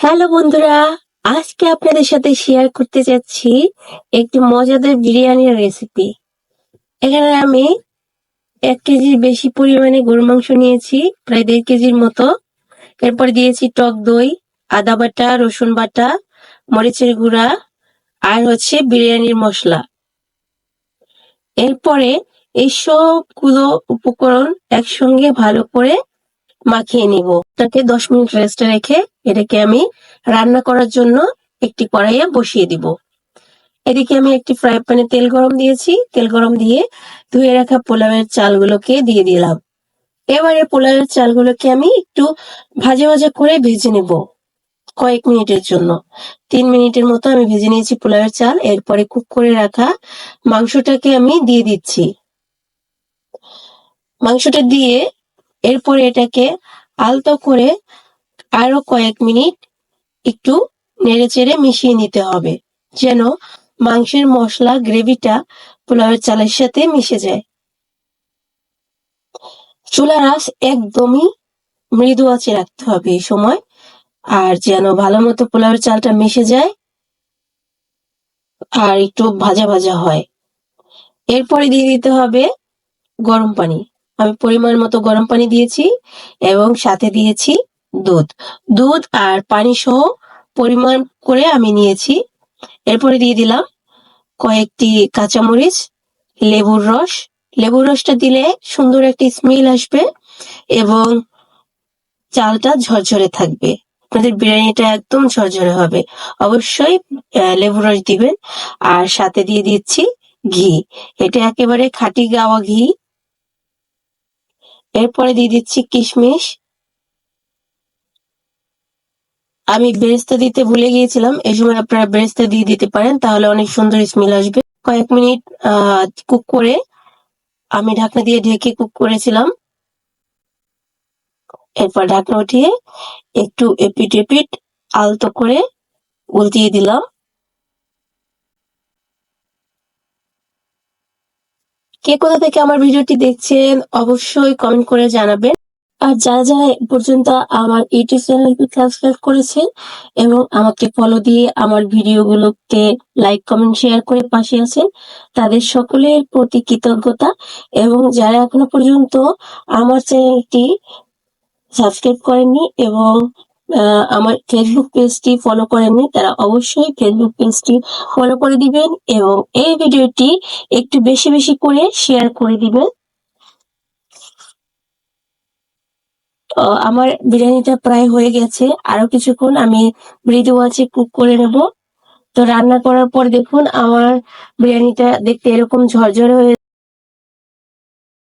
Hello বন্ধুরা, আজকে আপনাদের সাথে শেয়ার করতে যাচ্ছি একটি মজাদার বিরিয়ানির রেসিপি এখানে আমি এক কেজির বেশি পরিমাণে গরু মাংস নিয়েছি, প্রায় দেড় কেজির মতো। এরপর দিয়েছি টক দই, আদা বাটা, রসুন বাটা, মরিচের গুঁড়া আর হচ্ছে বিরিয়ানির মশলা। এরপরে এই সবগুলো উপকরণ একসঙ্গে ভালো করে মাখিয়ে নিব। তাকে দশ মিনিট রেস্টে রেখে এটাকে আমি রান্না করার জন্য একটি কড়াইয়ে বসিয়ে দিব। এদিকে আমি একটি ফ্রাই প্যানে তেল গরম দিয়েছি। তেল গরম দিয়ে ধুয়ে রাখা পোলাওয়ের চালগুলোকে দিয়ে দিলাম। এবারে পোলাওয়ের চালগুলোকে আমি একটু ভাজা ভাজা করে ভেজে নেব কয়েক মিনিটের জন্য। তিন মিনিটের মতো আমি ভেজে নিয়েছি পোলাওয়ের চাল। এরপরে কুক করে রাখা মাংসটাকে আমি দিয়ে দিচ্ছি। মাংসটা দিয়ে এরপরে এটাকে আলতো করে আরও কয়েক মিনিট একটু নেড়ে চেড়ে মিশিয়ে নিতে হবে, যেন মাংসের মশলা গ্রেভিটা পোলাওয়ের চালের সাথে মিশে যায়। চুলার আঁচ একদমই মৃদু আঁচে রাখতে হবে এই সময়, আর যেন ভালো মতো পোলাওয়ের চালটা মিশে যায় আর একটু ভাজা ভাজা হয়। এরপরে দিয়ে দিতে হবে গরম পানি। আমি পরিমাণ মতো গরম পানি দিয়েছি এবং সাথে দিয়েছি দুধ। দুধ আর পানি সহ পরিমাণ করে আমি নিয়েছি। এরপরে দিয়ে দিলাম কয়েকটি কাঁচামরিচ, লেবুর রস। লেবুর রসটা দিলে সুন্দর একটি স্মেল আসবে এবং চালটা ঝরঝরে থাকবে। আপনাদের বিরিয়ানিটা একদম ঝরঝরে হবে। অবশ্যই লেবুর রস দিবেন। আর সাথে দিয়ে দিচ্ছি ঘি। এটা একেবারে খাঁটি গাওয়া ঘি। এরপরে দিয়ে দিচ্ছি কিশমিশ। আমি বেরেস্তা দিতে ভুলে গিয়েছিলাম। এই সময় আপনারা বেরেস্তা দিয়ে দিতে পারেন, তাহলে অনেক সুন্দর স্মেল আসবে। কয়েক মিনিট কুক করে আমি ঢাকনা দিয়ে ঢেকে কুক করেছিলাম। এরপর ঢাকনা উঠিয়ে একটু এপিট এপিট আলতো করে উল্টিয়ে দিলাম। কে কোথা থেকে আমার ভিডিওটি দেখছেন, অবশ্যই কমেন্ট করে জানাবেন। আর যারা যারা পর্যন্ত আমার ইউটিউব চ্যানেলটি সাবস্ক্রাইব করেছেন এবং আমাকে ফলো দিয়ে আমার ভিডিওগুলোকে লাইক কমেন্ট শেয়ার করে পাশে আছেন, তাদের সকলের প্রতি কৃতজ্ঞতা এবং যারা এখনও পর্যন্ত আমার চ্যানেলটি সাবস্ক্রাইব করেননি এবং আমার ফেসবুক পেজটি ফলো করেননি, তারা অবশ্যই ফেসবুক পেজটি ফলো করে দিবেন এবং এই ভিডিওটি একটু বেশি বেশি করে শেয়ার করে দিবেন। আমার বিরিয়ানিটা প্রায় হয়ে গেছে। আরও কিছুক্ষণ আমি মৃদু আছে কুক করে নেব। তো রান্না করার পর দেখুন, আমার বিরিয়ানিটা দেখতে এরকম ঝরঝরে হয়ে